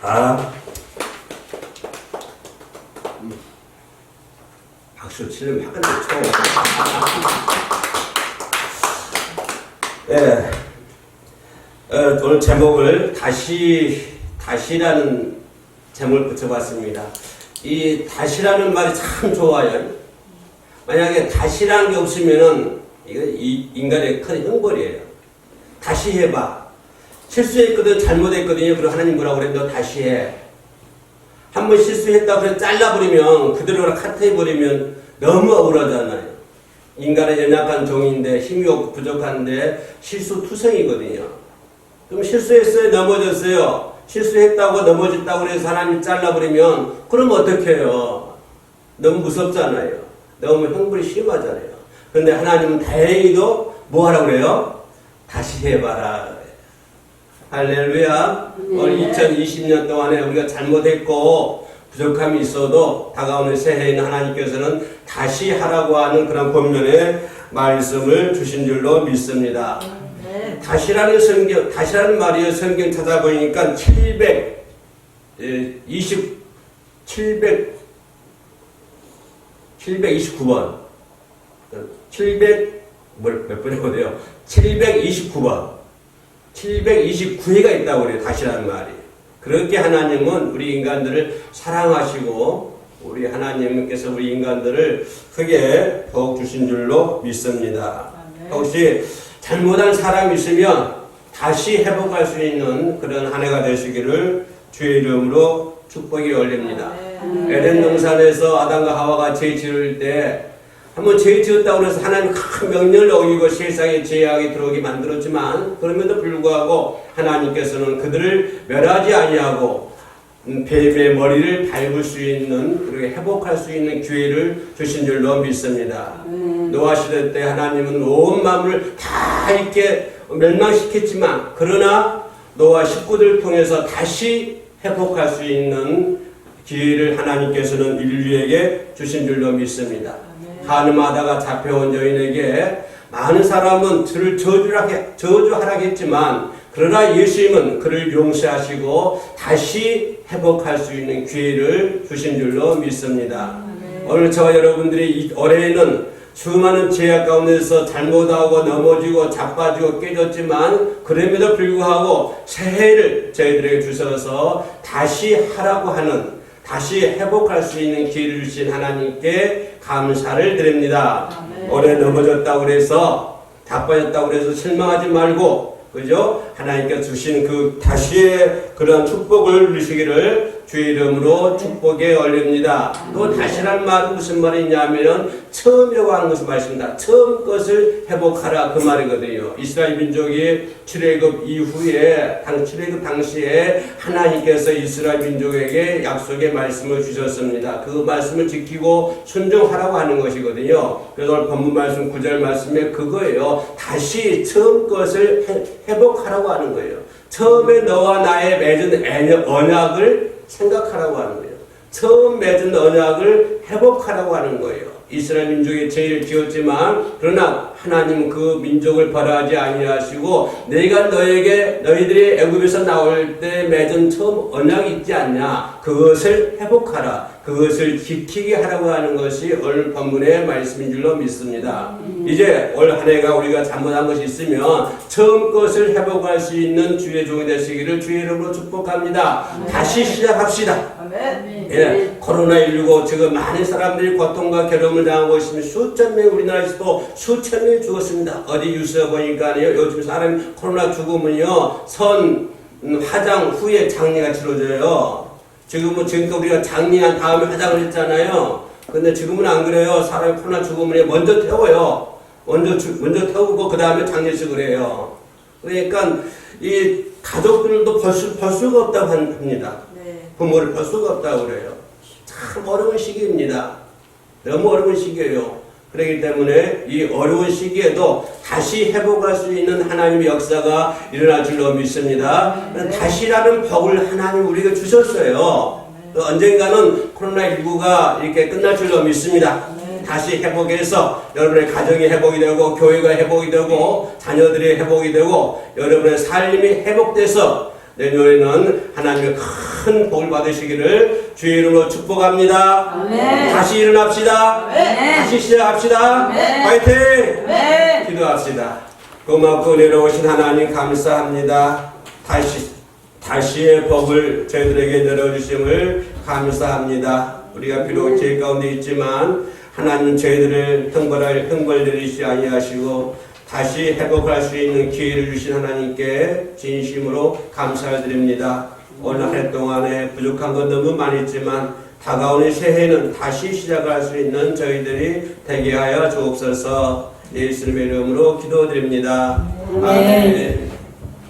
아. 박수 치는 약간 쳐. 예. 어, 오늘 제목을 다시, 다시라는 제목을 붙여봤습니다. 이 다시라는 말이 참 좋아요. 만약에 다시라는 게 없으면은 이거 이 인간의 큰 형벌이에요. 다시 해봐. 실수했거든, 잘못했거든요. 그리고 하나님 뭐라고 그래? 너 다시 해. 한 번 실수했다고 해서 잘라버리면, 그대로 카트해버리면 너무 억울하잖아요. 인간의 연약한 종인데, 힘이 없고 부족한데, 실수투성이거든요. 그럼 실수했어요? 넘어졌어요? 실수했다고 넘어졌다고 해서 하나님 잘라버리면, 그럼 어떻게 해요? 너무 무섭잖아요. 너무 형벌이 심하잖아요. 그런데 하나님은 다행히도 뭐 하라고 그래요? 다시 해봐라. 할렐루야. 오늘 2020년 동안에 우리가 잘못했고 부족함이 있어도 다가오는 새해에는 하나님께서는 다시 하라고 하는 그런 본면의 말씀을 주신 줄로 믿습니다. 네. 다시라는 성경, 다시라는 말이요 성경 찾아보니까 720, 700, 729번, 700, 몇 번이고 돼요? 729번, 729회가 있다고 그래요. 다시라는 말이. 그렇게 하나님은 우리 인간들을 사랑하시고, 우리 하나님께서 우리 인간들을 크게 더욱 주신 줄로 믿습니다. 혹시 잘못한 사람이 있으면 다시 회복할 수 있는 그런 한 해가 되시기를 주의 이름으로 축복이 올립니다. 에덴 동산에서 아담과 하와가 죄 지을 때 한번 죄 지었다고 해서 하나님 큰 명령을 어기고 세상에 죄악이 들어오게 만들었지만 그럼에도 불구하고 하나님께서는 그들을 멸하지 아니하고 음, 뱀의 머리를 밟을 수 있는 그리고 회복할 수 있는 기회를 주신 줄로 믿습니다. 노아 시대 때 하나님은 온 만물을 다 이렇게 멸망시켰지만 그러나 노아 식구들을 통해서 다시 회복할 수 있는 기회를 하나님께서는 인류에게 주신 줄로 믿습니다. 가늠하다가 잡혀온 여인에게 많은 사람은 그를 저주하게, 저주하라겠지만 그러나 예수님은 그를 용서하시고 다시 회복할 수 있는 기회를 주신 줄로 믿습니다. 오늘 저와 여러분들이 이 올해에는 수많은 죄악 가운데서 잘못하고 넘어지고 자빠지고 깨졌지만 그럼에도 불구하고 새해를 저희들에게 주셔서 다시 하라고 하는 다시 회복할 수 있는 기회를 주신 하나님께 감사를 드립니다. 아멘. 올해 넘어졌다고 그래서 자빠졌다고 그래서 실망하지 말고 그죠? 하나님께 주신 그 다시의 그런 축복을 누리시기를 주의 이름으로 축복에 올립니다. 또 다시란 말은 무슨 말이냐면 처음이라고 하는 것을 말씀입니다. 처음 것을 회복하라 그 말이거든요. 이스라엘 민족이 출애굽 이후에 당 출애굽 당시에 하나님께서 이스라엘 민족에게 약속의 말씀을 주셨습니다. 그 말씀을 지키고 순종하라고 하는 것이거든요. 그래서 오늘 본문 말씀 9절 말씀에 그거예요. 다시 처음 것을 해- 회복하라고 하는 거예요. 처음에 너와 나의 맺은 언약을 생각하라고 하는 거예요. 처음 맺은 언약을 회복하라고 하는 거예요. 이스라엘 민족이 죄를 지었지만 그러나 하나님 그 민족을 벌하지 아니하시고 내가 너에게 너희들이 애굽에서 나올 때 맺은 처음 언약이 있지 않냐 그것을 회복하라 그것을 지키게 하라고 하는 것이 오늘 본문의 말씀인 줄로 믿습니다. 이제 올 한 해가 우리가 잘못한 것이 있으면 처음 것을 회복할 수 있는 주의 종이 되시기를 주의 이름으로 축복합니다. 다시 시작합시다. 아멘. 예, 코로나 19 지금 많은 사람들이 고통과 괴로움을 당하고 있으면 수천 명 우리나라에서도 수천 명이 죽었습니다. 어디 뉴스에 보니까요 요즘 사람 코로나 죽으면요 선 음, 화장 후에 장례가 치러져요. 지금은 지금도 우리가 장례한 다음에 화장을 했잖아요. 근데 지금은 안 그래요. 사람이 코로나 죽으면 먼저 태워요. 먼저 죽- 먼저 태우고 그 다음에 장례식을 해요. 그러니까 이 가족들도 벌, 수, 벌 수가 없다고 합니다. 네. 부모를 볼 수가 없다고 그래요. 참 어려운 시기입니다. 너무 어려운 시기예요. 그렇기 때문에 이 어려운 시기에도 다시 회복할 수 있는 하나님의 역사가 일어날 줄로 믿습니다. 네. 다시라는 복을 하나님 우리에게 주셨어요. 또 언젠가는 코로나19가 이렇게 끝날 줄로 믿습니다. 네. 다시 회복해서 여러분의 가정이 회복이 되고 교회가 회복이 되고 자녀들이 회복이 되고 여러분의 삶이 회복돼서 내년에는 하나님의 큰 큰 복을 받으시기를 주의 이름으로 축복합니다. 아멘. 다시 일어납시다. 아멘. 다시 시작합시다. 아멘. 화이팅! 아멘. 기도합시다. 고맙고 내려오신 하나님 감사합니다. 다시 다시의 법을 저희들에게 내려주심을 감사합니다. 우리가 비록 죄 가운데 있지만 하나님 저희들을 형벌할 형벌 내리시 아니하시고 다시 회복할 수 있는 기회를 주신 하나님께 진심으로 감사를 드립니다. 오늘 한해 동안에 부족한 건 너무 많이 있지만 다가오는 새해는 다시 시작할 수 있는 저희들이 되게 하여 주옵소서 예수님의 이름으로 기도드립니다. 아멘.